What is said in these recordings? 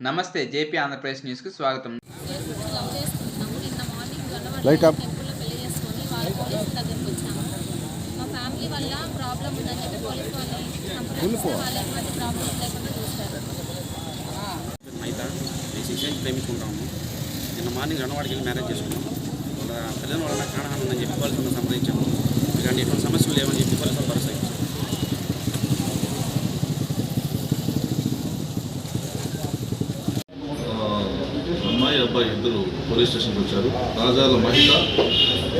నమస్తే జేపీ ఆంధ్రప్రదేశ్ న్యూస్కి స్వాగతం. వాళ్ళ మా ఫ్యామిలీ వల్ల ప్రాబ్లం ఉందని చెప్పి పోలీస్ వాళ్ళని సంప్రదిస్తే వాళ్ళు ఎటువంటి ప్రాబ్లం లేకుండా చూస్తారు అయితే మేము సిక్స్ నుంచి ప్రేమించుకుంటాము నిన్న మార్నింగ్ రణవాడికి వెళ్ళి మ్యారేజ్ చేసుకున్నాము వాళ్ళ పిల్లల వల్ల కారణహారం ఉందని చెప్పి పోలీసులను సంప్రదించాము. ఇలాంటి ఎటువంటి సమస్యలు లేవని చెప్పి పోలీసులు భరోసా ఇచ్చారు అమ్మాయి అబ్బాయి ఇద్దరు పోలీస్ స్టేషన్కి వచ్చారు. రాజాల మహిళ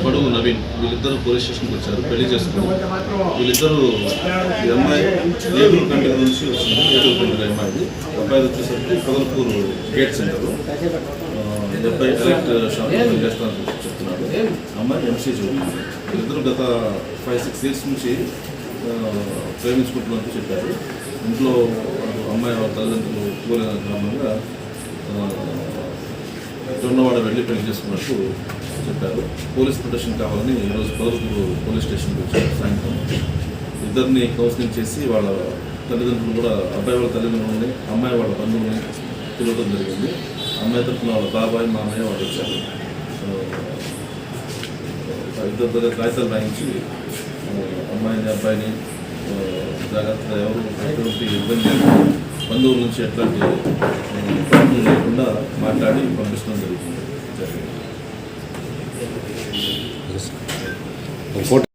బడుగు నవీన్ వీళ్ళిద్దరు పోలీస్ స్టేషన్కి వచ్చారు. పెళ్ళి చేసుకున్నారు. వీళ్ళిద్దరూ ఈ అమ్మాయి ఏలూరు కంటి నుంచి వచ్చింది ఏలూరు కంటి అమ్మాయి అబ్బాయి వచ్చేసరికి కదల్పూర్ గేట్ సెంటర్. అబ్బాయి ఎలక్ట్ షాప్ చేస్తానని చెప్తున్నాడు అమ్మాయి ఎంసీ చదువుతుంది వీళ్ళిద్దరు గత ఫైవ్ సిక్స్ ఇయర్స్ నుంచి ప్రేమించుకుంటున్నారని చెప్పారు. ఇంట్లో అమ్మాయి వాళ్ళ తల్లిదండ్రులు ఒప్పుకోలేని కారణంగా జొన్నవాడ వెళ్ళి పెళ్ళి చేసుకున్నట్టు చెప్పారు. పోలీస్ ప్రొటెక్షన్ కావాలని ఈరోజు పదవులు పోలీస్ స్టేషన్కి వచ్చారు సాయంత్రం. ఇద్దరిని కౌన్సిలింగ్ చేసి వాళ్ళ తల్లిదండ్రులు కూడా అబ్బాయి వాళ్ళ తల్లిదండ్రులని అమ్మాయి వాళ్ళ బంధువులని పిలవడం జరిగింది. అమ్మాయి తరఫున వాళ్ళ బాబాయ్ మామయ్య వాళ్ళు వచ్చారు. ఇద్దరు దగ్గర కాగితాలు రాయించి అమ్మాయిని అబ్బాయిని జాగ్రత్తగా ఎవరు ఎటువంటి ఇబ్బంది బంధువుల నుంచి ఎట్లాంటి ప్రాబ్లం లేకుండా మాట్లాడి పంపించడం జరుగుతుంది.